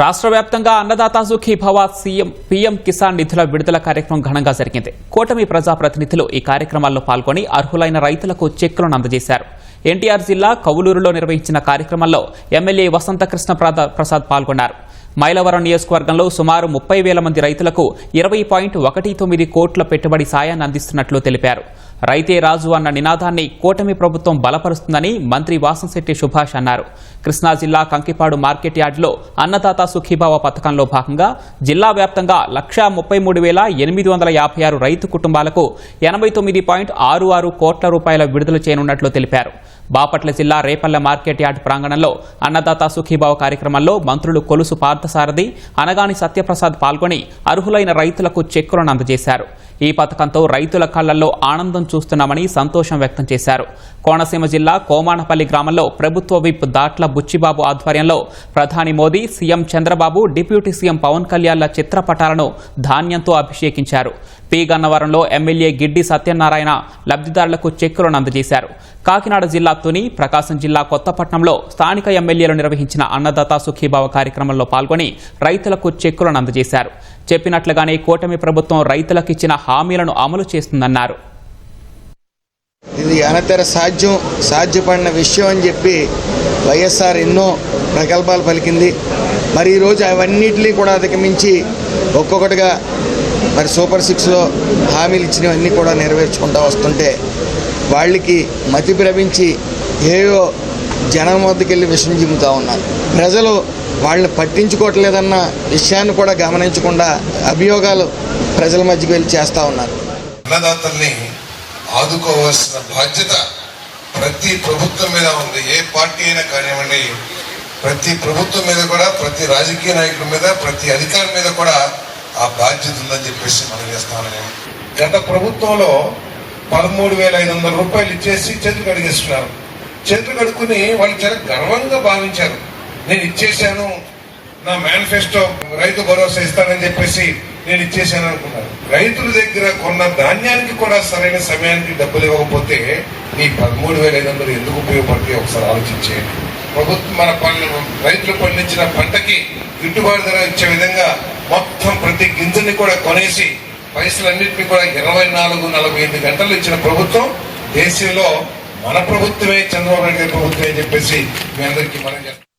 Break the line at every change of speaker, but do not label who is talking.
రాష్ట్ర వ్యాప్తంగా అన్నదాత సుఖీ భవ సీఎం పీఎం కిసాన్ నిధుల విడుదల కార్యక్రమం ఘనంగా జరిగింది. కూటమి ప్రజాప్రతినిధులు ఈ కార్యక్రమాల్లో పాల్గొని అర్హులైన రైతులకు చెక్కులను అందజేశారు. ఎన్టీఆర్ జిల్లా కవులూరులో నిర్వహించిన కార్యక్రమంలో ఎమ్మెల్యే వసంతకృష్ణ ప్రసాద్ పాల్గొన్నారు. మైలవరం నియోజకవర్గంలో సుమారు ముప్పై వేల మంది రైతులకు ఇరవై పాయింట్ ఒకటి తొమ్మిది కోట్ల పెట్టుబడి సాయాన్ని అందిస్తున్నట్లు తెలిపారు. రైతే రాజు అన్న నినాదాన్ని కూటమి ప్రభుత్వం బలపరుస్తుందని మంత్రి వాసంశెట్టి సుభాష్ అన్నారు. కృష్ణా జిల్లా కంకిపాడు మార్కెట్ యార్డులో అన్నదాత సుఖీభావ పథకంలో భాగంగా జిల్లా వ్యాప్తంగా లక్షా ముప్పై మూడు వేల ఎనిమిది వందల యాభై ఆరు రైతు కుటుంబాలకు ఎనభై తొమ్మిది పాయింట్ ఆరు ఆరు కోట్ల రూపాయల విడుదల చేయనున్నట్లు తెలిపారు. బాపట్ల జిల్లా రేపల్లె మార్కెట్ యార్డ్ ప్రాంగణంలో అన్నదాత సుఖీభావ కార్యక్రమంలో మంత్రులు కొలుసు పార్థసారథి అనగాని సత్యప్రసాద్ పాల్గొని అర్హులైన రైతులకు చెక్కులను అందజేశారు. ఈ పథకంతో రైతుల కళ్ళల్లో ఆనందం చూస్తున్నామని సంతోషం వ్యక్తం చేశారు. కోనసీమ జిల్లా కోమానపల్లి గ్రామంలో ప్రభుత్వ విప్ దాట్ల బుచ్చిబాబు ఆధ్వర్యంలో ప్రధాని Modi CM Chandrababu deputy CM Pavan కళ్యాణ్ల చిత్రపటాలను ధాన్యంతో అభిషేకించారు. పి గన్నవరంలో ఎమ్మెల్యే గిడ్డి సత్యనారాయణ లబ్ధిదారులకు చెక్కులను అందజేశారు. కాకినాడ జిల్లా తుని ప్రకాశం జిల్లా కొత్తపట్నంలో స్థానిక ఎమ్మెల్యేలు నిర్వహించిన అన్నదాత సుఖీభావ కార్యక్రమంలో పాల్గొని రైతులకు చెక్కులను అందజేశారు. చెప్పినట్లుగానే కూటమి ప్రభుత్వం రైతులకిచ్చిన హామీలను అమలు చేస్తుందన్నారు.
ఇది అనతర సాధ్యం సాధ్యపడిన విషయం అని చెప్పి వైఎస్ఆర్ ఎన్నో ప్రకల్పాలు పలికింది. మరి ఈరోజు అవన్నిటినీ కూడా అధిగమించి ఒక్కొక్కటిగా మరి సూపర్ సిక్స్లో హామీలు ఇచ్చినవన్నీ కూడా నెరవేర్చుకుంటూ వస్తుంటే వాళ్ళకి మతి భ్రమించి ఏవో జనం వద్దకెళ్ళి విషయం విషం జిమ్ముతూ ఉన్నారు. ప్రజలు వాళ్ళని పట్టించుకోవట్లేదన్న విషయాన్ని కూడా గమనించకుండా అభియోగాలు ప్రజల మధ్యకి వెళ్ళి చేస్తూ ఉన్నారు.
అన్నదాతల్ని ఆదుకోవాల్సిన బాధ్యత ప్రతి ప్రభుత్వం మీద ఉంది. ఏ పార్టీ అయినా కానివ్వండి ప్రతి ప్రభుత్వం మీద కూడా ప్రతి రాజకీయ నాయకుల మీద ప్రతి అధికారి మీద కూడా ఆ బాధ్యత ఉందని చెప్పేసి మనం చేస్తామని గత ప్రభుత్వంలో పదమూడు వేల ఐదు వందల రూపాయలు ఇచ్చేసి చేతులు కడిగేస్తున్నారు. చేతులు కడుక్కుని వాళ్ళు చాలా గర్వంగా భావించారు. నేను ఇచ్చేశాను నా మేనిఫెస్టో రైతు భరోసా ఇస్తానని చెప్పేసి నేను ఇచ్చేసాను అనుకున్నాను రైతుల దగ్గర కొన్న ధాన్యానికి కూడా సరైన సమయానికి డబ్బులు ఇవ్వకపోతే ఈ పదమూడు వేల ఐదు వందలు ఎందుకు ఉపయోగపడతాయి ఒకసారి ఆలోచించేయండి ప్రభుత్వం మన పనులు రైతులు పండించిన పంటకి గిట్టుబాటు ధర ఇచ్చే విధంగా మొత్తం ప్రతి గింజని కూడా కొనేసి పైసలన్నింటినీ కూడా ఇరవై నాలుగు నలభై ఐదు గంటలు ఇచ్చిన ప్రభుత్వం దేశంలో మన ప్రభుత్వమే చంద్రబాబు నాయుడు గారి ప్రభుత్వమే అని చెప్పేసి మీ అందరికీ మనం చేస్తాం